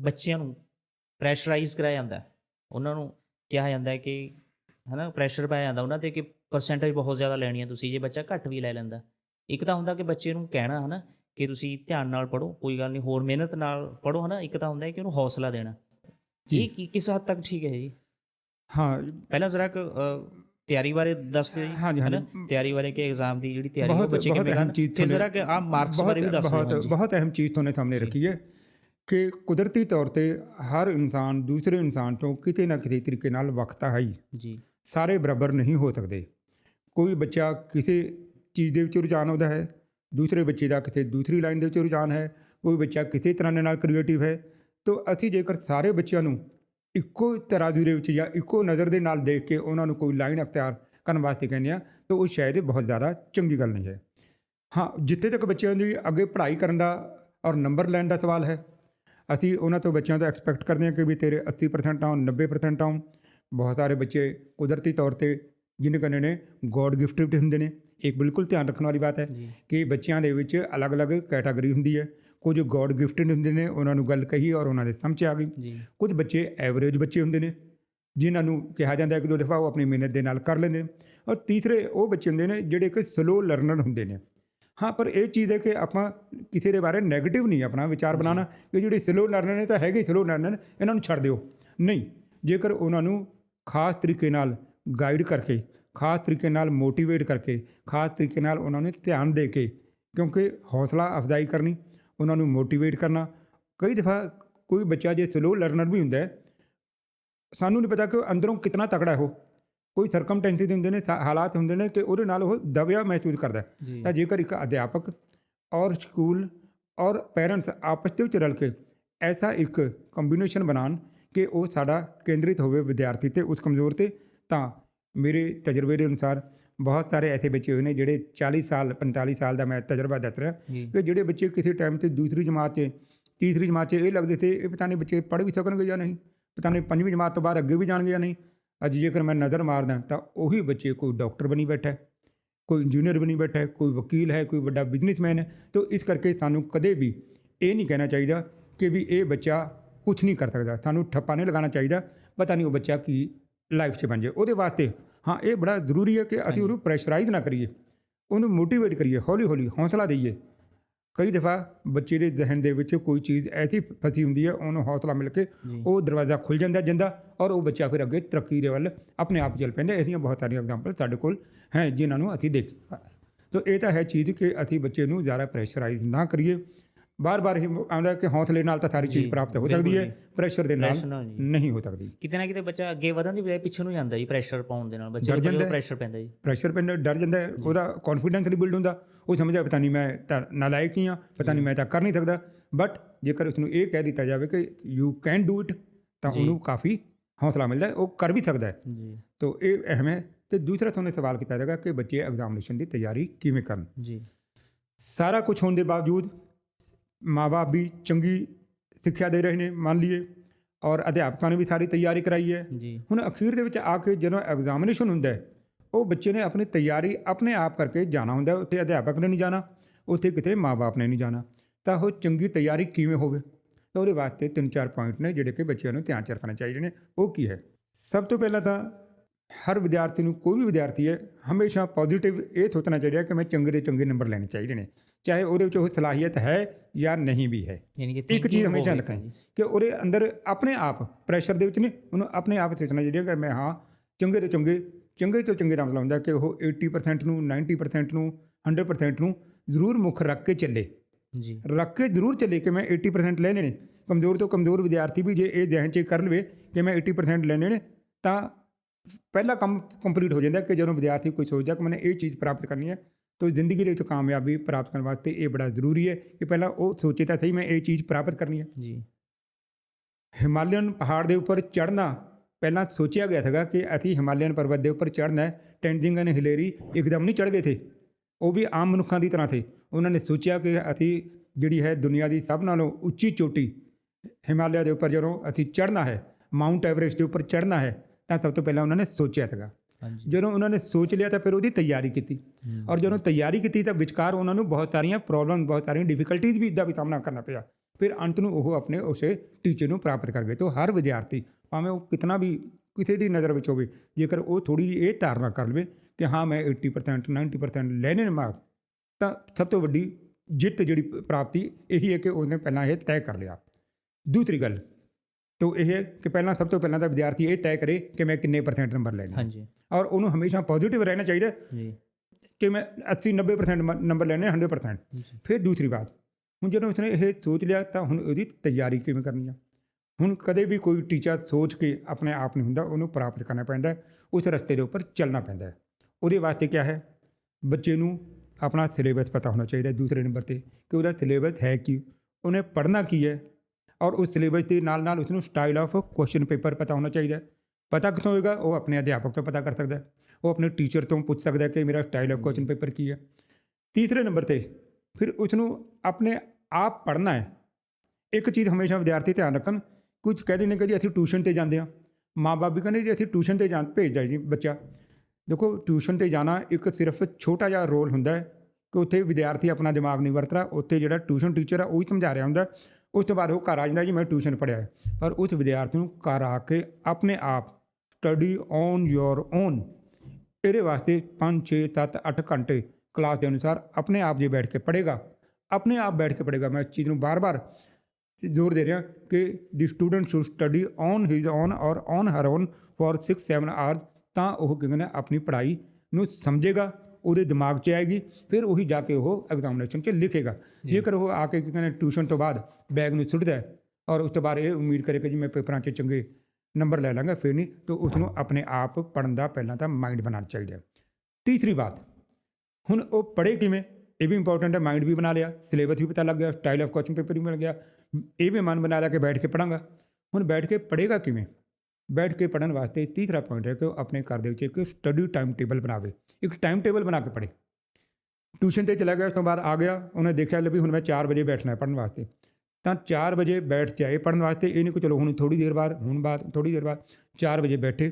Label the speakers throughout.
Speaker 1: ਬੱਚਿਆਂ ਨੂੰ ਪ੍ਰੈਸ਼ਰਾਈਜ਼ ਕਰਾਇਆ ਜਾਂਦਾ। ਉਹਨਾਂ ਨੂੰ ਕਿਹਾ ਜਾਂਦਾ ਹੈ ਕਿ ਹਨਾ ਪ੍ਰੈਸ਼ਰ ਪਾਇਆ ਜਾਂਦਾ ਉਹਨਾਂ ਤੇ ਕਿ ਪਰਸੈਂਟੇਜ ਬਹੁਤ ਜ਼ਿਆਦਾ ਲੈਣੀ ਹੈ ਤੁਸੀਂ ਜੇ ਬੱਚਾ ਘੱਟ ਵੀ ਲੈ ਲੈਂਦਾ। ਇੱਕ ਤਾਂ ਹੁੰਦਾ ਕਿ ਬੱਚੇ ਨੂੰ ਕਹਿਣਾ ਹਨਾ ਕਿ ਤੁਸੀਂ ਧਿਆਨ ਨਾਲ ਪੜੋ ਕੋਈ ਗੱਲ ਨਹੀਂ ਹੋਰ ਮਿਹਨਤ ਨਾਲ ਪੜੋ ਹਨਾ ਇੱਕ ਤਾਂ ਹੁੰਦਾ ਹੈ ਕਿ ਉਹਨੂੰ ਹੌਸਲਾ ਦੇਣਾ।
Speaker 2: ਜੀ।
Speaker 1: ਇਹ ਕੀ ਕਿਸ ਹੱਦ ਤੱਕ ਠੀਕ ਹੈ ਜੀ?
Speaker 2: ਹਾਂ।
Speaker 1: ਪਹਿਲਾਂ ਜ਼ਰਾ ਤਿਆਰੀ ਬਾਰੇ ਦੱਸ ਦਿਓ ਜੀ
Speaker 2: ਹਾਂਜੀ, ਹਾਂਜੀ।
Speaker 1: ਤਿਆਰੀ ਬਾਰੇ ਕਿ ਐਗਜ਼ਾਮ ਦੀ ਜਿਹੜੀ ਤਿਆਰੀ ਉਹ ਬੱਚੇ ਕਿਵੇਂ ਕਰਨ
Speaker 2: ਤੁਹਾਨੇ-
Speaker 1: ਜ਼ਰਾ ਕਿ ਆ ਮਾਰਕਸ ਬਾਰੇ ਵੀ ਦੱਸ ਦਿਓ
Speaker 2: ਬਹੁਤ ਅਹਿਮ ਚੀਜ਼ ਤੁਹਾਨੇ ਸਾਹਮਣੇ ਰੱਖੀ ਹੈ। ਕਿ ਕੁਦਰਤੀ ਤੌਰ ਤੇ ਹਰ ਇਨਸਾਨ ਦੂਸਰੇ ਇਨਸਾਨ ਤੋਂ ਕਿਤੇ ਨਾ ਕਿਸੇ ਤਰੀਕੇ ਨਾਲ ਵੱਖਤਾ ਹੈ ਹੀ।
Speaker 1: ਜੀ।
Speaker 2: ਸਾਰੇ ਬਰਾਬਰ ਨਹੀਂ ਹੋ ਸਕਦੇ। ਕੋਈ ਬੱਚਾ ਕਿਸੇ ਚੀਜ਼ ਦੇ ਵਿੱਚ ਰੁਝਾਨ ਉਹਦਾ ਹੈ ਦੂਸਰੇ ਬੱਚੇ ਦਾ ਕਿਤੇ ਦੂਸਰੀ ਲਾਈਨ ਦੇ ਵਿੱਚ ਰੁਝਾਨ ਹੈ ਕੋਈ ਬੱਚਾ ਕਿਸੇ ਤਰ੍ਹਾਂ ਦੇ ਨਾਲ ਕ੍ਰੀਏਟਿਵ ਹੈ ਤਾਂ ਅਸੀਂ ਜੇਕਰ ਸਾਰੇ ਬੱਚਿਆਂ ਨੂੰ ਇੱਕੋ ਤਰਾਜ਼ੂ ਦੇ ਵਿੱਚ ਜਾਂ ਇੱਕੋ ਨਜ਼ਰ ਦੇ ਨਾਲ ਦੇਖ ਕੇ ਉਹਨਾਂ ਨੂੰ ਕੋਈ ਲਾਈਨ ਅਖਤਿਆਰ ਕਰਨ ਵਾਸਤੇ ਕਹਿੰਦੇ ਆ ਤਾਂ ਉਹ ਸ਼ਾਇਦ ਬਹੁਤ ਜ਼ਿਆਦਾ ਚੰਗੀ ਗੱਲ ਨਹੀਂ ਹੈ। ਹਾਂ ਜਿੱਥੇ ਤੱਕ ਬੱਚਿਆਂ ਦੀ ਅੱਗੇ ਪੜ੍ਹਾਈ ਕਰਨ ਦਾ ਔਰ ਨੰਬਰ ਲੈਣ ਦਾ ਸਵਾਲ ਹੈ ਅਸੀਂ ਉਹਨਾਂ ਤੋਂ ਬੱਚਿਆਂ ਤੋਂ ਐਕਸਪੈਕਟ ਕਰਦੇ ਹਾਂ ਕਿ ਵੀ ਤੇਰੇ 80% ਆਉਣ 90% ਆਉਣ। ਬਹੁਤ ਸਾਰੇ ਬੱਚੇ ਕੁਦਰਤੀ ਤੌਰ ਤੇ ਜਿਹਨੇ ਕਹਿੰਦੇ ਨੇ ਗੋਡ ਗਿਫਟਡ ਹੁੰਦੇ ਨੇ। ਇੱਕ ਬਿਲਕੁਲ ਧਿਆਨ ਰੱਖਣ ਵਾਲੀ ਬਾਤ ਹੈ। ਕਿ ਬੱਚਿਆਂ ਦੇ ਵਿੱਚ ਅਲੱਗ-ਅਲੱਗ ਕੈਟਾਗਰੀ ਹੁੰਦੀ ਹੈ। ਕੁਝ ਗੋਡ ਗਿਫਟਡ ਹੁੰਦੇ ਨੇ ਉਹਨਾਂ ਨੂੰ ਗੱਲ ਕਹੀ ਔਰ ਉਹਨਾਂ ਦੇ ਸਮਝ ਆ ਗਈ। ਕੁਝ ਬੱਚੇ ਐਵਰੇਜ ਬੱਚੇ ਹੁੰਦੇ ਨੇ ਜਿਨ੍ਹਾਂ ਨੂੰ ਕਿਹਾ ਜਾਂਦਾ ਹੈ ਕਿ ਦੋ ਦਫਾ ਉਹ ਆਪਣੀ ਮਿਹਨਤ ਦੇ ਨਾਲ ਕਰ ਲੈਂਦੇ ਔਰ ਤੀਸਰੇ ਉਹ ਬੱਚੇ ਹੁੰਦੇ ਨੇ ਜਿਹੜੇ ਕਿ ਸਲੋ ਲਰਨਰ ਹੁੰਦੇ ਨੇ। ਹਾਂ ਪਰ ਇਹ ਚੀਜ਼ ਹੈ ਕਿ ਆਪਾਂ ਕਿਸੇ ਦੇ ਬਾਰੇ 네ਗੇਟਿਵ ਨਹੀਂ ਆਪਣਾ ਵਿਚਾਰ ਬਣਾਉਣਾ ਕਿ ਜਿਹੜੇ ਸਲੋ ਲਰਨਰ ਨੇ ਤਾਂ ਹੈਗੇ ਸਲੋ ਲਰਨਰ ਇਹਨਾਂ ਨੂੰ ਛੱਡ ਦਿਓ। ਨਹੀਂ ਜੇਕਰ ਉਹਨਾਂ ਨੂੰ ਖਾਸ ਤਰੀਕੇ ਨਾਲ ਗਾਈਡ ਕਰਕੇ ਖਾਸ ਤਰੀਕੇ ਨਾਲ ਮੋਟੀਵੇਟ ਕਰਕੇ ਖਾਸ ਤਰੀਕੇ ਨਾਲ ਉਹਨਾਂ ਨੂੰ ਧਿਆਨ ਦੇ ਕੇ ਕਿਉਂਕਿ ਹੌਸਲਾ ਅਫਜ਼ਾਈ ਕਰਨੀ ਉਹਨਾਂ ਨੂੰ ਮੋਟੀਵੇਟ ਕਰਨਾ ਕਈ ਦਫਾ ਕੋਈ ਬੱਚਾ ਜੇ ਸਲੋ ਲਰਨਰ ਵੀ ਹੁੰਦਾ ਹੈ ਸਾਨੂੰ ਨਹੀਂ ਪਤਾ ਕਿ ਅੰਦਰੋਂ ਕਿੰਨਾ ਤਕੜਾ ਹੈ ਉਹ। ਕੋਈ ਸਰਕਮਟੈਂਸਿਸ ਦੇ ਹੁੰਦੇ ਨੇ ਹਾਲਾਤ ਹੁੰਦੇ ਨੇ ਕਿ ਉਹਦੇ ਨਾਲ ਉਹ ਦਬਿਆ ਮਹਿਸੂਸ ਕਰਦਾ ਤਾਂ ਜੇਕਰ ਇੱਕ ਅਧਿਆਪਕ ਔਰ ਸਕੂਲ ਔਰ ਪੈਰੈਂਟਸ ਆਪਸ ਦੇ ਵਿੱਚ ਰਲ ਕੇ ਐਸਾ ਇੱਕ ਕੰਬੀਨੇਸ਼ਨ ਬਣਾਉਣ ਕਿ ਉਹ ਸਾਡਾ ਕੇਂਦਰਿਤ ਹੋਵੇ ਵਿਦਿਆਰਥੀ ਤੇ ਉਸ ਕਮਜ਼ੋਰ ਤੇ ਤਾਂ ਮੇਰੇ ਤਜਰਬੇ ਦੇ ਅਨੁਸਾਰ ਬਹੁਤ ਸਾਰੇ ਐਸੇ ਬੱਚੇ ਹੋਏ ਨੇ ਜਿਹੜੇ 40 ਸਾਲ 45 ਸਾਲ ਦਾ ਮੈਂ ਤਜਰਬਾ ਦੱਸ ਰਿਹਾ ਕਿ ਜਿਹੜੇ ਬੱਚੇ ਕਿਸੇ ਟਾਈਮ ਤੇ ਦੂਸਰੀ ਜਮਾਤ 'ਚ ਤੀਸਰੀ ਜਮਾਤ 'ਚ ਇਹ ਲੱਗਦੇ ਸੀ ਇਹ ਪਤਾ ਨਹੀਂ ਬੱਚੇ ਪੜ੍ਹ ਵੀ ਸਕਣਗੇ ਜਾਂ ਨਹੀਂ ਪਤਾ ਨਹੀਂ ਪੰਜਵੀਂ ਜਮਾਤ ਤੋਂ ਬਾਅਦ ਅੱਗੇ ਵੀ ਜਾਣਗੇ ਜਾਂ ਨਹੀਂ। ਅੱਜ ਜੇਕਰ ਮੈਂ ਨਜ਼ਰ ਮਾਰਦਾ ਤਾਂ ਉਹੀ ਬੱਚੇ ਕੋਈ ਡਾਕਟਰ ਬਣੀ ਬੈਠਾ ਕੋਈ ਇੰਜੀਨੀਅਰ ਬਣੀ ਬੈਠਾ ਕੋਈ ਵਕੀਲ ਹੈ ਕੋਈ ਵੱਡਾ ਬਿਜ਼ਨਸਮੈਨ ਹੈ ਤਾਂ ਇਸ ਕਰਕੇ ਸਾਨੂੰ ਕਦੇ ਵੀ ਇਹ ਨਹੀਂ ਕਹਿਣਾ ਚਾਹੀਦਾ ਕਿ ਵੀ ਇਹ ਬੱਚਾ ਕੁਝ ਨਹੀਂ ਕਰ ਸਕਦਾ। ਸਾਨੂੰ ਠੱਪਾ ਨਹੀਂ ਲਗਾਉਣਾ ਚਾਹੀਦਾ ਪਤਾ ਨਹੀਂ ਉਹ ਬੱਚਾ ਕੀ ਲਾਈਫ 'ਚ ਬਣ ਜਾਏ। ਉਹਦੇ ਵਾਸਤੇ ਹਾਂ ਇਹ ਬੜਾ ਜ਼ਰੂਰੀ ਹੈ ਕਿ ਅਸੀਂ ਉਹਨੂੰ ਪ੍ਰੈਸ਼ਰਾਈਜ਼ ਨਾ ਕਰੀਏ ਉਹਨੂੰ ਮੋਟੀਵੇਟ ਕਰੀਏ ਹੌਲੀ ਹੌਲੀ ਹੌਸਲਾ ਦਈਏ। ਕਈ ਦਫਾ ਬੱਚੇ ਦੇ ਜ਼ਿਹਨ ਦੇ ਵਿੱਚ ਕੋਈ ਚੀਜ਼ ਐਸੀ ਫਸੀ ਹੁੰਦੀ ਹੈ ਉਹਨੂੰ ਹੌਸਲਾ ਮਿਲ ਕੇ। ਉਹ ਦਰਵਾਜ਼ਾ ਖੁੱਲ ਜਾਂਦਾ ਜਿੰਦਾ ਔਰ ਉਹ ਬੱਚਾ ਫਿਰ ਅੱਗੇ ਤਰੱਕੀ ਦੇ ਵੱਲ ਆਪਣੇ ਆਪ ਚੱਲ ਪੈਂਦਾ ਐਸੀਆਂ ਬਹੁਤ ਸਾਰੀਆਂ ਐਗਜ਼ਾਮਪਲ ਸਾਡੇ ਕੋਲ ਹੈ ਜਿਨ੍ਹਾਂ ਨੂੰ ਅਸੀਂ ਦੇਖ ਤੋ ਇਹ ਤਾਂ ਹੈ ਚੀਜ਼ ਕਿ ਅਸੀਂ ਬੱਚੇ ਨੂੰ ਜ਼ਿਆਦਾ ਪ੍ਰੈਸ਼ਰਾਈਜ਼ ਨਾ ਕਰੀਏ ਬਾਰ-ਬਾਰ ਹੀ ਆਉਂਦਾ ਕਿ ਹੌਸਲੇ ਨਾਲ ਤਾਂ ਸਾਰੀ ਚੀਜ਼ ਪ੍ਰਾਪਤ ਹੋ ਸਕਦੀ ਹੈ। ਪ੍ਰੈਸ਼ਰ ਦੇ ਨਾਲ। ਨਹੀਂ ਹੋ ਸਕਦੀ।
Speaker 1: ਕਿਤੇ ਨਾ ਕਿਤੇ ਬੱਚਾ ਅੱਗੇ ਵਧਣ ਦੀ ਬਜਾਏ ਪਿੱਛੇ ਨੂੰ ਜਾਂਦਾ ਜੀ ਪ੍ਰੈਸ਼ਰ ਪਾਉਣ ਦੇ ਨਾਲ। ਬੱਚੇ
Speaker 2: ਹੈ।
Speaker 1: ਪ੍ਰੈਸ਼ਰ ਪੈਂਦਾ ਜੀ।
Speaker 2: ਪ੍ਰੈਸ਼ਰ ਪੈਂਦਾ ਡਰ ਜਾਂਦਾ ਉਹਦਾ ਕੌਨਫੀਡੈਂਸ ਨਹੀਂ ਬਿਲਡ ਹੁੰਦਾ। ਉਹ ਸਮਝਦਾ ਪਤਾ ਨਹੀਂ ਮੈਂ ਤਾਂ ਨਾਲਾਇਕ ਹੀ ਹਾਂ ਪਤਾ ਨਹੀਂ ਮੈਂ ਤਾਂ ਕਰ ਨਹੀਂ ਸਕਦਾ। ਬਟ ਜੇਕਰ ਉਸ ਨੂੰ ਇਹ ਕਹਿ ਦਿੱਤਾ ਜਾਵੇ ਕਿ ਯੂ ਕੈਨ ਡੂ ਇਟ ਤਾਂ। ਉਹਨੂੰ ਕਾਫੀ ਹੌਸਲਾ ਮਿਲਦਾ ਉਹ ਕਰ ਵੀ ਸਕਦਾ ਹੈ।
Speaker 1: ਜੀ।
Speaker 2: ਤੋ ਇਹ ਅਹਿਮ ਹੈ। ਤੇ ਦੂਸਰਾ ਤੁਹਾਨੂੰ ਸਵਾਲ ਕੀਤਾ ਜਾਏਗਾ ਕਿ ਬੱਚੇ ਐਗਜ਼ਾਮੀਨੇਸ਼ਨ ਦੀ ਤਿਆਰੀ ਕਿਵੇਂ ਕਰਨ?
Speaker 1: ਜੀ।
Speaker 2: ਸਾਰਾ ਕੁਝ ਹੋਣ ਦੇ ਬਾਵਜੂਦ ਮਾਪੇ ਵੀ ਚੰਗੀ ਸਿੱਖਿਆ ਦੇ ਰਹੇ ਨੇ ਮੰਨ ਲਈਏ ਔਰ ਅਧਿਆਪਕਾਂ ਨੇ ਵੀ ਸਾਰੀ ਤਿਆਰੀ ਕਰਾਈ ਹੈ।
Speaker 1: ਜੀ।
Speaker 2: ਹੁਣ ਅਖੀਰ ਦੇ ਵਿੱਚ ਆ ਕੇ ਜਦੋਂ ਐਗਜ਼ਾਮੀਨੇਸ਼ਨ ਹੁੰਦਾ ਹੈ ਉਹ ਬੱਚੇ ਨੇ ਆਪਣੀ ਤਿਆਰੀ ਆਪਣੇ ਆਪ ਕਰਕੇ ਜਾਣਾ ਹੁੰਦਾ। ਉੱਥੇ ਅਧਿਆਪਕ ਨੇ ਨਹੀਂ ਜਾਣਾ ਉੱਥੇ ਕਿਤੇ ਮਾਪੇ ਨੇ ਨਹੀਂ ਜਾਣਾ। ਤਾਂ ਉਹ ਚੰਗੀ ਤਿਆਰੀ ਕਿਵੇਂ ਹੋਵੇ? ਤਾਂ ਉਹਦੇ ਵਾਸਤੇ ਤਿੰਨ ਚਾਰ ਪੁਆਇੰਟ ਨੇ ਜਿਹੜੇ ਕਿ ਬੱਚਿਆਂ ਨੂੰ ਧਿਆਨ ਚ ਰੱਖਣੇ ਚਾਹੀਦੇ ਨੇ। ਉਹ ਕੀ ਹੈ? ਸਭ ਤੋਂ ਪਹਿਲਾਂ ਤਾਂ ਹਰ ਵਿਦਿਆਰਥੀ ਨੂੰ ਕੋਈ ਵੀ ਵਿਦਿਆਰਥੀ ਹੈ ਹਮੇਸ਼ਾ ਪੋਜ਼ਿਟਿਵ ਇਹ ਸੋਚਣਾ ਚਾਹੀਦਾ ਕਿ ਮੈਂ ਚੰਗੇ ਦੇ ਚੰਗੇ ਨੰਬਰ ਲੈਣੇ ਚਾਹੀਦੇ ਨੇ। ਚਾਹੇ ਉਹਦੇ ਵਿੱਚ ਉਹ ਸਲਾਹੀਅਤ ਹੈ ਜਾਂ ਨਹੀਂ ਵੀ ਹੈ।
Speaker 1: ਯਾਨੀ ਕਿ
Speaker 2: ਇੱਕ ਚੀਜ਼ ਹਮੇਸ਼ਾ ਰੱਖਣੀ। ਕਿ ਉਹਦੇ ਅੰਦਰ ਆਪਣੇ ਆਪ ਪ੍ਰੈਸ਼ਰ ਦੇ ਵਿੱਚ ਨਹੀਂ ਉਹਨੂੰ ਆਪਣੇ ਆਪ ਸੋਚਣਾ ਜਿਹੜਾ ਕਿ ਮੈਂ ਹਾਂ ਚੰਗੇ ਤੋਂ ਚੰਗੇ ਚੰਗੇ ਤੋਂ ਚੰਗੇ ਦਾ ਮਤਲਬ ਹੁੰਦਾ ਕਿ ਉਹ 80% ਨੂੰ 90% ਨੂੰ 100% ਨੂੰ ਜ਼ਰੂਰ ਮੁੱਖ ਰੱਖ ਕੇ ਚੱਲੇ।
Speaker 1: ਜੀ।
Speaker 2: ਰੱਖ ਕੇ ਜ਼ਰੂਰ ਚੱਲੇ ਕਿ ਮੈਂ 80% ਲੈਣੇ। ਨੇ ਕਮਜ਼ੋਰ ਤੋਂ ਕਮਜ਼ੋਰ ਵਿਦਿਆਰਥੀ ਵੀ ਜੇ ਇਹ ਜ਼ਿਹਨ 'ਚ ਕਰ ਲਵੇ ਕਿ ਮੈਂ 80% ਲੈਣੇ ਨੇ ਤਾਂ ਪਹਿਲਾ ਕੰਮ ਕੰਪਲੀਟ ਹੋ ਜਾਂਦਾ ਕਿ ਜਦੋਂ ਵਿਦਿਆਰਥੀ ਕੋਈ ਸੋਚਦਾ ਕਿ ਮੈਨੇ ਇਹ ਚੀਜ਼ ਪ੍ਰਾਪਤ ਕਰਨੀ ਹੈ ਤਾਂ ਜ਼ਿੰਦਗੀ ਦੇ ਵਿੱਚ ਕਾਮਯਾਬੀ ਪ੍ਰਾਪਤ ਕਰਨ ਵਾਸਤੇ ਇਹ ਬੜਾ ਜ਼ਰੂਰੀ ਹੈ ਕਿ ਪਹਿਲਾਂ ਉਹ ਸੋਚੇ ਤਾਂ ਸਹੀ ਮੈਂ ਇਹ ਚੀਜ਼ ਪ੍ਰਾਪਤ ਕਰਨੀ ਹੈ।
Speaker 1: ਜੀ।
Speaker 2: ਹਿਮਾਲਿਅਨ ਪਹਾੜ ਦੇ ਉੱਪਰ ਚੜ੍ਹਨਾ ਪਹਿਲਾਂ ਸੋਚਿਆ ਗਿਆ ਸੀਗਾ ਕਿ ਅਸੀਂ ਹਿਮਾਲਿਅਨ ਪਰਬਤ ਦੇ ਉੱਪਰ ਚੜ੍ਹਨਾ ਹੈ ਟੈਂਜਿੰਗ ਐਂਡ ਹਿਲੇਰੀ ਇੱਕਦਮ ਨਹੀਂ ਚੜ੍ਹ ਗਏ ਥੇ। ਉਹ ਵੀ ਆਮ ਮਨੁੱਖਾਂ ਦੀ ਤਰ੍ਹਾਂ ਥੇ। ਉਹਨਾਂ ਨੇ ਸੋਚਿਆ ਕਿ ਅਸੀਂ ਜਿਹੜੀ ਹੈ ਦੁਨੀਆ ਦੀ ਸਭ ਨਾਲੋਂ ਉੱਚੀ ਚੋਟੀ ਹਿਮਾਲਿਆ ਦੇ ਉੱਪਰ ਜਦੋਂ ਅਸੀਂ ਚੜ੍ਹਨਾ ਹੈ ਮਾਊਂਟ ਐਵਰੈਸਟ ਦੇ ਉੱਪਰ ਚੜ੍ਹਨਾ ਹੈ ਤਾਂ ਸਭ ਤੋਂ ਪਹਿਲਾਂ ਉਹਨਾਂ ਨੇ ਸੋਚਿਆ ਸੀਗਾ। ਜਦੋਂ ਉਹਨਾਂ ਨੇ ਸੋਚ ਲਿਆ ਤਾਂ ਫਿਰ ਉਹਦੀ ਤਿਆਰੀ ਕੀਤੀ। ਔਰ ਜਦੋਂ ਤਿਆਰੀ ਕੀਤੀ ਤਾਂ ਵਿਚਕਾਰ ਉਹਨਾਂ ਨੂੰ ਬਹੁਤ ਸਾਰੀਆਂ ਪ੍ਰੋਬਲਮ ਬਹੁਤ ਸਾਰੀਆਂ ਡਿਫਿਕਲਟੀਜ਼ ਵੀ ਦਾ ਵੀ ਸਾਹਮਣਾ ਕਰਨਾ ਪਿਆ। ਫਿਰ ਅੰਤ ਨੂੰ ਉਹ ਆਪਣੇ ਉਸੇ ਟੀਚਰ ਨੂੰ ਪ੍ਰਾਪਤ ਕਰ ਗਏ। ਤਾਂ ਹਰ ਵਿਦਿਆਰਥੀ ਭਾਵੇਂ ਉਹ ਕਿਤਨਾ ਵੀ ਕਿਸੇ ਦੀ ਨਜ਼ਰ ਵਿੱਚ ਹੋਵੇ ਜੇਕਰ ਉਹ ਥੋੜੀ ਜਿਹੀ ਇਹ ਧਾਰਨਾ ਕਰ ਲਵੇ ਕਿ ਹਾਂ ਮੈਂ 80% 90% ਲੈਣੇ ਨੇ ਮਾਰਕ ਤਾਂ ਸਭ ਤੋਂ ਵੱਡੀ ਜਿੱਤ ਜਿਹੜੀ ਪ੍ਰਾਪਤੀ ਇਹੀ ਹੈ ਕਿ ਉਹਨੇ ਪਹਿਲਾਂ ਇਹ ਤੈਅ ਕਰ ਲਿਆ। ਦੂਸਰੀ ਗੱਲ ਤੋ ਇਹ ਕਿ ਪਹਿਲਾਂ ਸਭ ਤੋਂ ਪਹਿਲਾਂ ਤਾਂ ਵਿਦਿਆਰਥੀ ਇਹ ਤੈਅ ਕਰੇ ਕਿ ਮੈਂ ਕਿੰਨੇ ਪਰਸੈਂਟ ਨੰਬਰ ਲੈਣੇ
Speaker 1: ਹਾਂਜੀ।
Speaker 2: ਔਰ ਉਹਨੂੰ ਹਮੇਸ਼ਾ ਪੋਜ਼ਿਟਿਵ ਰਹਿਣਾ ਚਾਹੀਦਾ
Speaker 1: ਜੀ।
Speaker 2: ਕਿ ਮੈਂ 80 90% ਮ- ਨੰਬਰ ਲੈਣੇ 100%
Speaker 1: ਜੀ
Speaker 2: ਫਿਰ ਦੂਸਰੀ ਬਾਤ ਹੁਣ ਜਦੋਂ ਉਸਨੇ ਇਹ ਸੋਚ ਲਿਆ ਤਾਂ ਹੁਣ ਉਹਦੀ ਤਿਆਰੀ ਕਿਵੇਂ ਕਰਨੀ ਆ? ਹੁਣ ਕਦੇ ਵੀ ਕੋਈ ਟੀਚਰ ਸੋਚ ਕੇ ਆਪਣੇ ਆਪ ਨਹੀਂ ਹੁੰਦਾ ਉਹਨੂੰ ਪ੍ਰਾਪਤ ਕਰਨਾ ਪੈਂਦਾ ਉਸ ਰਸਤੇ ਦੇ ਉੱਪਰ ਚੱਲਣਾ ਪੈਂਦਾ ਉਹਦੇ ਵਾਸਤੇ ਕੀ ਹੈ? ਬੱਚੇ ਨੂੰ ਆਪਣਾ ਸਿਲੇਬਸ ਪਤਾ ਹੋਣਾ ਚਾਹੀਦਾ ਦੂਸਰੇ ਨੰਬਰ ਤੇ ਕਿ ਉਹਦਾ ਸਿਲੇਬਸ ਹੈ ਕੀ ਉਹਨੇ ਪੜ੍ਹਨਾ ਕੀ ਹੈ? ਔਰ ਉਸ ਸਿਲੇਬਸ ਦੇ ਨਾਲ ਨਾਲ ਉਸਨੂੰ ਸਟਾਈਲ ਆਫ ਕੁਐਸਚਨ ਪੇਪਰ ਪਤਾ ਹੋਣਾ ਚਾਹੀਦਾ ਪਤਾ ਕਿੱਥੋਂ ਹੋਏਗਾ? ਉਹ ਆਪਣੇ ਅਧਿਆਪਕ ਤੋਂ ਪਤਾ ਕਰ ਸਕਦਾ ਹੈ। ਉਹ ਆਪਣੇ ਟੀਚਰ ਤੋਂ ਪੁੱਛ ਸਕਦਾ ਹੈ ਕਿ ਮੇਰਾ ਸਟਾਈਲ ਆਫ ਕੁਐਸਚਨ ਪੇਪਰ ਕੀ ਹੈ। ਤੀਸਰੇ ਨੰਬਰ ਤੇ ਫਿਰ ਉਸ ਨੂੰ ਆਪਣੇ ਆਪ ਪੜ੍ਹਨਾ ਹੈ। ਇੱਕ ਚੀਜ਼ ਹਮੇਸ਼ਾ ਵਿਦਿਆਰਥੀ ਧਿਆਨ ਰੱਖਣ, ਕੁਝ ਕਹਿੰਦੇ ਨੇ ਕਿ ਜੀ ਅਸੀਂ ਟਿਊਸ਼ਨ ਤੇ ਜਾਂਦੇ ਹਾਂ। ਮਾਂ-ਬਾਪ ਵੀ ਕਹਿੰਦੇ ਜੀ ਅਸੀਂ ਟਿਊਸ਼ਨ ਤੇ ਜਾਂ ਭੇਜਦਾ ਜੀ ਬੱਚਾ। ਦੇਖੋ ਟਿਊਸ਼ਨ ਤੇ ਜਾਣਾ ਇੱਕ ਸਿਰਫ ਛੋਟਾ ਜਿਹਾ ਰੋਲ ਹੁੰਦਾ ਹੈ ਕਿ ਉੱਥੇ ਵਿਦਿਆਰਥੀ ਆਪਣਾ ਦਿਮਾਗ ਨਹੀਂ ਵਰਤਦਾ ਉੱਥੇ ਜਿਹੜਾ ਟਿਊਸ਼ਨ ਟੀਚਰ ਆ, ਉਹ ਹੀ ਸਮਝਾ ਰਿਹਾ ਹੁੰਦਾ। ਉਸ ਤੋਂ ਬਾਅਦ ਉਹ ਘਰ ਆ ਜਾਂਦਾ ਜੀ, ਮੈਂ ਟਿਊਸ਼ਨ ਪੜ੍ਹਿਆ ਪਰ ਉਸ ਵਿਦਿਆਰਥੀ ਨੂੰ ਘਰ ਆ ਕੇ ਆਪਣੇ ਆਪ ਸਟੱਡੀ ਔਨ ਯੋਰ ਓਨ ਇਹਦੇ ਵਾਸਤੇ 5 6 7 8 ਘੰਟੇ ਕਲਾਸ ਦੇ ਅਨੁਸਾਰ ਆਪਣੇ ਆਪ ਜੇ ਬੈਠ ਕੇ ਪੜ੍ਹੇਗਾ। ਆਪਣੇ ਆਪ ਬੈਠ ਕੇ ਪੜ੍ਹੇਗਾ। ਮੈਂ ਇਸ ਚੀਜ਼ ਨੂੰ ਬਾਰ-ਬਾਰ ਜ਼ੋਰ ਦੇ ਰਿਹਾ ਕਿ the student should study on his own or on her own for 6-7 hours ਤਾਂ ਉਹ ਕੀ ਕਹਿੰਦੇ ਨੇ ਆਪਣੀ ਪੜ੍ਹਾਈ ਨੂੰ ਸਮਝੇਗਾ ਉਹਦੇ ਦਿਮਾਗ 'ਚ ਆਏਗੀ ਫਿਰ ਉਹੀ ਜਾ ਕੇ ਉਹ ਐਗਜ਼ਾਮੀਨੇਸ਼ਨ 'ਚ ਲਿਖੇਗਾ। ਜੇਕਰ ਉਹ ਆ ਕੇ ਕੀ ਕਹਿੰਦੇ ਟਿਊਸ਼ਨ ਤੋਂ ਬਾਅਦ ਬੈਗ ਨੂੰ ਸੁੱਟਦਾ ਔਰ ਉਸ ਤੋਂ ਬਾਅਦ ਇਹ ਉਮੀਦ ਕਰੇ ਕਿ ਜੀ ਮੈਂ ਪੇਪਰਾਂ 'ਚ ਚੰਗੇ ਨੰਬਰ ਲੈ ਲਾਂਗਾ, ਫਿਰ ਨਹੀਂ ਤਾਂ ਉਸ ਨੂੰ ਆਪਣੇ ਆਪ ਪੜਨ ਦਾ ਪਹਿਲਾਂ ਤਾਂ ਮਾਈਂਡ ਬਣਾਉਣਾ ਚਾਹੀਦਾ ਹੈ। ਤੀਸਰੀ ਬਾਤ, ਹੁਣ ਉਹ ਪੜ੍ਹੇ ਕਿਵੇਂ? ਇਹ ਵੀ ਇੰਪੋਰਟੈਂਟ ਹੈ ਮਾਈਂਡ ਵੀ ਬਣਾ ਲਿਆ ਸਿਲੇਬਸ ਵੀ ਪਤਾ ਲੱਗ ਗਿਆ ਸਟਾਈਲ ਆਫ ਕੁਐਸਚਨ ਪੇਪਰ ਵੀ ਮਿਲ ਗਿਆ, ਇਹ ਵੀ ਮਨ ਬਣਾ ਲਿਆ ਕਿ ਬੈਠ ਕੇ ਪੜਾਂਗਾ ਹੁਣ ਬੈਠ ਕੇ ਪੜ੍ਹੇਗਾ ਕਿਵੇਂ? ਬੈਠ ਕੇ ਪੜਨ ਵਾਸਤੇ ਤੀਸਰਾ ਪੁਆਇੰਟ ਹੈ ਕਿ ਉਹ ਆਪਣੇ ਘਰ ਦੇ ਵਿੱਚ ਇੱਕ ਸਟੱਡੀ ਟਾਈਮ ਟੇਬਲ ਬਣਾਵੇ, ਇੱਕ ਟਾਈਮ ਟੇਬਲ ਬਣਾ ਕੇ ਪੜ੍ਹੇ। ਟਿਊਸ਼ਨ ਤੇ ਚਲਾ ਗਿਆ, ਉਸ ਤੋਂ ਬਾਅਦ ਆ ਗਿਆ, ਉਹਨੇ ਦੇਖਿਆ, ਲੈ ਵੀ ਹੁਣ ਮੈਂ 4 ਵਜੇ ਬੈਠਣਾ ਹੈ ਪੜਨ ਵਾਸਤੇ। ਤਾਂ 4 ਵਜੇ ਬੈਠ ਜਾਏ ਪੜਨ ਵਾਸਤੇ। ਇਹ ਨਹੀਂ ਕਿ ਚਲੋ ਹੁਣ ਥੋੜੀ ਦੇਰ ਬਾਅਦ, ਹੁਣ ਬਾਅਦ ਥੋੜੀ ਦੇਰ ਬਾਅਦ 4 ਵਜੇ ਬੈਠੇ।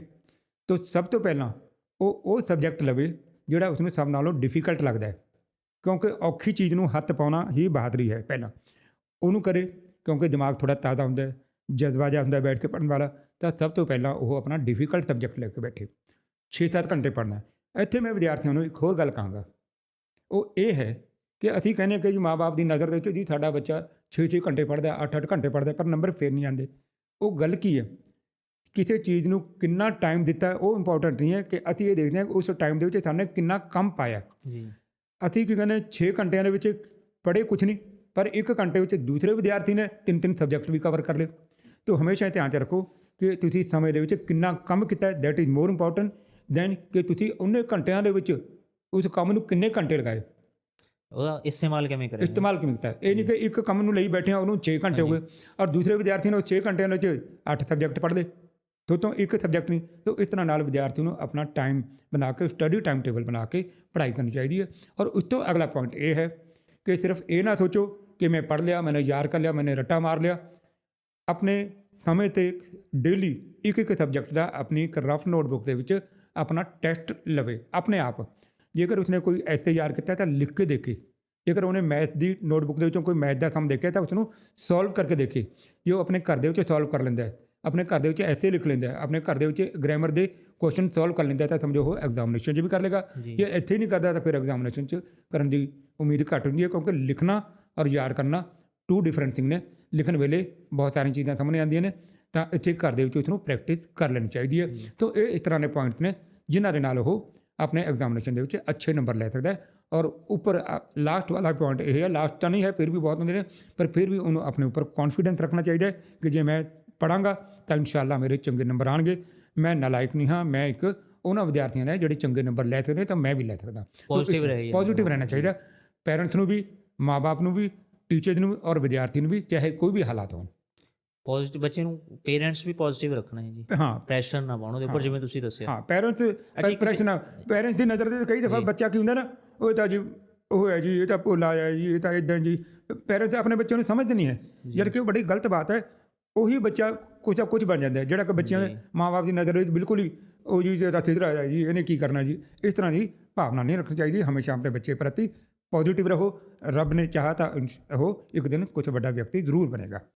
Speaker 2: ਤਾਂ ਸਭ ਤੋਂ ਪਹਿਲਾਂ ਉਹ ਉਹ ਸਬਜੈਕਟ ਲਵੇ ਜਿਹੜਾ ਉਸਨੂੰ ਸਭ ਨਾਲੋਂ ਡਿਫਿਕਲਟ ਲੱਗਦਾ ਹੈ। ਕਿਉਂਕਿ ਔਖੀ ਚੀਜ਼ ਨੂੰ ਹੱਥ ਪਾਉਣਾ ਹੀ ਬਹਾਦਰੀ ਹੈ ਪਹਿਲਾਂ। ਉਹਨੂੰ ਕਰੇ ਕਿਉਂਕਿ ਦਿਮਾਗ ਥੋੜਾ ਤਾਜ਼ਾ ਹੁੰਦਾ ਹੈ ਜਜ਼ਬਾ ਜਿਹਾ ਹੁੰਦਾ ਬੈਠ ਕੇ ਪੜਨ ਵਾਲਾ। ਤਾਂ ਸਭ ਤੋਂ ਪਹਿਲਾਂ ਉਹ ਆਪਣਾ ਡਿਫਿਕਲਟ ਸਬਜੈਕਟ ਲੈ ਕੇ ਬੈਠੇ। 6-7 ਘੰਟੇ ਪੜਨਾ ਇੱਥੇ ਮੈਂ ਵਿਦਿਆਰਥੀਆਂ ਨੂੰ ਇੱਕ ਹੋਰ ਗੱਲ ਕਹਾਂਗਾ। ਉਹ ਇਹ ਹੈ ਕਿ ਅਸੀਂ ਕਹਿੰਦੇ ਕਿ ਜੀ ਮਾਪੇ ਦੀ ਨਜ਼ਰ ਦੇ ਵਿੱਚ ਜੀ ਸਾਡਾ ਬੱਚਾ 6-6 ਘੰਟੇ ਪੜਦਾ 8-8 ਘੰਟੇ ਪੜਦਾ ਪਰ ਨੰਬਰ ਫੇਰ ਨਹੀਂ ਆਉਂਦੇ। ਉਹ ਗੱਲ ਕੀ ਹੈ? ਕਿਸੇ ਚੀਜ਼ ਨੂੰ ਕਿੰਨਾ ਟਾਈਮ ਦਿੱਤਾ ਉਹ ਇੰਪੋਰਟੈਂਟ ਨਹੀਂ ਹੈ ਕਿ ਅਸੀਂ ਇਹ ਦੇਖਦੇ ਹਾਂ ਕਿ ਉਸ ਟਾਈਮ ਦੇ ਵਿੱਚ ਸਾਨੂੰ ਕਿੰਨਾ ਕੰਮ ਪਾਇਆ।
Speaker 1: ਜੀ।
Speaker 2: ਅਸੀਂ ਕੀ ਕਹਿੰਦੇ 6 ਘੰਟਿਆਂ ਦੇ ਵਿੱਚ ਪੜ੍ਹੇ ਕੁਝ ਨਹੀਂ ਪਰ 1 ਘੰਟੇ ਵਿੱਚ ਦੂਸਰੇ ਵਿਦਿਆਰਥੀ ਨੇ ਤਿੰਨ ਤਿੰਨ ਸਬਜੈਕਟ ਵੀ ਕਵਰ ਕਰ ਲਏ। ਤੋ ਹਮੇਸ਼ਾ ਧਿਆਨ 'ਚ ਰੱਖੋ ਕਿ ਤੁਸੀਂ ਸਮੇਂ ਦੇ ਵਿੱਚ ਕਿੰਨਾ ਕੰਮ ਕੀਤਾ that is more important than ਕਿ ਤੁਸੀਂ ਉਹਨੇ ਘੰਟਿਆਂ ਦੇ ਵਿੱਚ ਉਸ ਕੰਮ ਨੂੰ ਕਿੰਨੇ ਘੰਟੇ ਲਗਾਏ।
Speaker 1: ਉਹਦਾ ਇਸਤੇਮਾਲ ਕਿਵੇਂ ਕਰੇ
Speaker 2: ਇਸਤੇਮਾਲ ਕਿਵੇਂ ਕੀਤਾ? ਇਹ ਨਹੀਂ ਕਿ ਇੱਕ ਕੰਮ ਨੂੰ ਲਈ ਬੈਠੇ ਆ ਉਹਨੂੰ 6 ਘੰਟੇ ਹੋ ਗਏ। ਔਰ ਦੂਸਰੇ ਵਿਦਿਆਰਥੀ ਨੇ ਉਹ 6 ਘੰਟਿਆਂ ਵਿੱਚ 8 ਸਬਜੈਕਟ ਪੜ੍ਹ ਲਏ ਤੋ ਤੋਂ ਇੱਕ ਸਬਜੈਕਟ ਨਹੀਂ ਤੋ ਇਸ ਤਰ੍ਹਾਂ ਨਾਲ ਵਿਦਿਆਰਥੀ ਨੂੰ ਆਪਣਾ ਟਾਈਮ ਬਣਾ ਕੇ ਸਟੱਡੀ ਟਾਈਮ ਟੇਬਲ ਬਣਾ ਕੇ ਪੜ੍ਹਾਈ ਕਰਨੀ ਚਾਹੀਦੀ ਹੈ। ਔਰ ਉਸ ਤੋਂ ਅਗਲਾ ਪੁਆਇੰਟ ਇਹ ਹੈ ਕਿ ਸਿਰਫ ਇਹ ਨਾ ਸੋਚੋ ਕਿ ਮੈਂ ਪੜ੍ਹ ਲਿਆ ਮੈंने ਯਾਦ ਕਰ ਲਿਆ ਮੈंने ਰੱਟਾ ਮਾਰ ਲਿਆ। ਆਪਣੇ ਸਮੇਂ ਤੇ ਡੇਲੀ ਇੱਕ ਇੱਕ ਸਬਜੈਕਟ ਦਾ ਆਪਣੀ ਇੱਕ ਰਫ ਨੋਟਬੁੱਕ ਦੇ ਵਿੱਚ ਆਪਣਾ ਟੈਸਟ ਲਵੇ ਆਪਣੇ ਆਪ। ਜੇਕਰ ਉਸਨੇ ਕੋਈ ਐਸੇ ਯਾਦ ਕੀਤਾ ਤਾਂ ਲਿਖ ਕੇ ਦੇਖੇ। ਜੇਕਰ ਉਹਨੇ ਮੈਥ ਦੀ ਨੋਟਬੁੱਕ ਦੇ ਵਿੱਚੋਂ ਕੋਈ ਮੈਥ ਦਾ ਸਮ ਦੇਖਿਆ ਤਾਂ ਉਸ ਨੂੰ ਸੋਲਵ ਕਰਕੇ ਦੇਖੇ। ਜੇ ਉਹ ਆਪਣੇ ਘਰ ਦੇ ਵਿੱਚ ਸੋਲਵ ਕਰ ਲੈਂਦਾ ਹੈ ਆਪਣੇ ਘਰ ਦੇ ਵਿੱਚ ਐਸੇ ਲਿਖ ਲੈਂਦਾ ਹੈ ਆਪਣੇ ਘਰ ਦੇ ਵਿੱਚ ਗ੍ਰਾਮਰ ਦੇ ਕੁਐਸਚਨ ਸੋਲਵ ਕਰ ਲੈਂਦਾ ਤਾਂ ਸਮਝੋ ਉਹ ਐਗਜ਼ਾਮੀਨੇਸ਼ਨ 'ਚ ਵੀ ਕਰ ਲੇਗਾ
Speaker 1: ਜੀ।
Speaker 2: ਜੇ ਇੱਥੇ ਹੀ ਨਹੀਂ ਕਰਦਾ ਤਾਂ ਫਿਰ ਐਗਜ਼ਾਮੀਨੇਸ਼ਨ 'ਚ ਕਰਨ ਦੀ ਉਮੀਦ ਘੱਟ ਹੁੰਦੀ ਹੈ ਕਿਉਂਕਿ ਲਿਖਣਾ ਔਰ ਯਾਦ ਕਰਨਾ ਟੂ ਡਿਫਰੈਂਟ ਥਿੰਗ ਨੇ। ਲਿਖਣ ਵੇਲੇ ਬਹੁਤ ਸਾਰੀਆਂ ਚੀਜ਼ਾਂ ਸਾਹਮਣੇ ਆਉਂਦੀਆਂ ਨੇ ਤਾਂ ਇੱਥੇ ਘਰ ਦੇ ਵਿੱਚ ਉਸ ਨੂੰ ਪ੍ਰੈਕਟਿਸ ਕਰ ਲੈਣੀ ਚਾਹੀਦੀ ਹੈ। ਤਾਂ ਇਹ ਇਸ ਤਰ੍ਹਾਂ ਦੇ ਪੁਆਇੰਟਸ ਨੇ ਜਿਨ੍ਹਾਂ ਦੇ ਨਾਲ ਉਹ ਆਪਣੇ ਐਗਜ਼ਾਮੀਨੇਸ਼ਨ ਦੇ ਵਿੱਚ ਅੱਛੇ ਨੰਬਰ ਲੈ ਸਕਦਾ ਹੈ। ਔਰ ਉੱਪਰ ਲਾਸਟ ਵਾਲਾ ਪੁਆਇੰਟ ਇਹ ਹੈ ਲਾਸਟ ਤਾਂ ਨਹੀਂ ਹੈ ਫਿਰ ਵੀ ਬਹੁਤ ਹੁੰਦੇ ਨੇ ਪਰ ਫਿਰ ਵੀ ਉਹਨੂੰ ਆਪਣੇ ਉੱਪਰ ਕੌਨਫੀਡੈਂਸ ਰੱਖਣਾ ਚਾਹੀਦਾ ਹੈ ਕਿ ਜੇ ਮੈਂ ਪੜਾਂਗਾ ਤਾਂ ਇਨਸ਼ਾਅੱਲਾ ਮੇਰੇ ਚੰਗੇ ਨੰਬਰ ਆਣਗੇ ਮੈਂ ਨਲਾਇਕ ਨਹੀਂ ਹਾਂ ਮੈਂ ਇੱਕ ਉਹਨਾਂ ਵਿਦਿਆਰਥੀਆਂ ਨੇ ਜਿਹੜੇ ਚੰਗੇ ਨੰਬਰ ਲੈ ਸਕਦੇ ਤਾਂ ਮੈਂ ਵੀ ਲੈ ਸਕਦਾ।
Speaker 1: Positive ਰਹੇ
Speaker 2: ਪੋਜ਼ਿਟਿਵ ਰਹਿਣਾ ਚਾਹੀਦਾ। ਪੈਰੈਂਟਸ ਨੂੰ ਵੀ ਮਾਪੇ ਨੂੰ ਵੀ ਟੀਚਰ ਨੂੰ ਵੀ ਔਰ ਵਿਦਿਆਰਥੀ ਨੂੰ ਵੀ ਚਾਹੇ ਕੋਈ ਵੀ ਹਾਲਾਤ ਹੋਣ।
Speaker 1: ਪੋਜ਼ਿਟਿਵ ਬੱਚੇ ਨੂੰ ਪੇਰੈਂਟਸ ਵੀ ਪੋਜ਼ਿਟਿਵ ਰੱਖਣਾ ਹੈ ਜੀ।
Speaker 2: ਹਾਂ।
Speaker 1: ਪ੍ਰੈਸ਼ਰ ਨਾ ਪਾਉਣ ਉਹਦੇ ਉੱਪਰ ਜਿਵੇਂ ਤੁਸੀਂ ਦੱਸਿਆ।
Speaker 2: ਹਾਂ ਪੈਰੈਂਟਸ
Speaker 1: ਕਿਸੇ-
Speaker 2: ਪ੍ਰਸ਼ਨ ਪੈਰੈਂਟਸ ਦੀ ਨਜ਼ਰ ਦੇ ਵਿੱਚ ਕਈ ਦਫਾ ਬੱਚਾ ਕੀ ਹੁੰਦਾ ਨਾ ਉਹ ਤਾਂ ਜੀ ਉਹ ਹੈ ਜੀ ਇਹ ਤਾਂ ਭੋਲਾ ਹੈ ਜੀ ਇਹ ਤਾਂ ਇਦਾਂ ਜੀ। ਪੈਰੈਂਟਸ ਆਪਣੇ ਬੱਚਿਆਂ ਨੂੰ ਸਮਝਦੇ ਨਹੀਂ ਹੈ। ਜਦ ਕਿ ਉਹ ਬੜੀ ਗਲਤ ਬਾਤ ਹੈ। ਉਹੀ ਬੱਚਾ ਕੁਝ ਨਾ ਕੁਝ ਬਣ ਜਾਂਦਾ ਹੈ। ਜਿਹੜਾ ਕਿ ਬੱਚਿਆਂ ਦੇ ਮਾਪੇ ਦੀ ਨਜ਼ਰ ਵਿੱਚ ਬਿਲਕੁਲ ਹੀ ਉਹ ਜੀ ਜੇ ਤਾਂ ਸਿੱਧਰਾ ਹੈ ਜੀ ਇਹਨੇ ਕੀ ਕਰਨਾ ਜੀ? ਇਸ ਤਰ੍ਹਾਂ ਦੀ ਭਾਵਨਾ ਨਹੀਂ ਰੱਖਣੀ ਚਾਹੀਦੀ। ਹਮੇਸ਼ਾ ਆਪਣੇ ਬੱਚੇ ਪ੍ਰਤੀ ਪੋਜ਼ਿਟਿਵ ਰਹੋ। ਰੱਬ ਨੇ ਚਾਹਾ ਤਾਂ ਉਹ ਇੱਕ ਦਿਨ ਕੁਝ ਵੱਡਾ ਵਿਅਕਤੀ ਜ਼ਰੂਰ ਬਣੇਗਾ।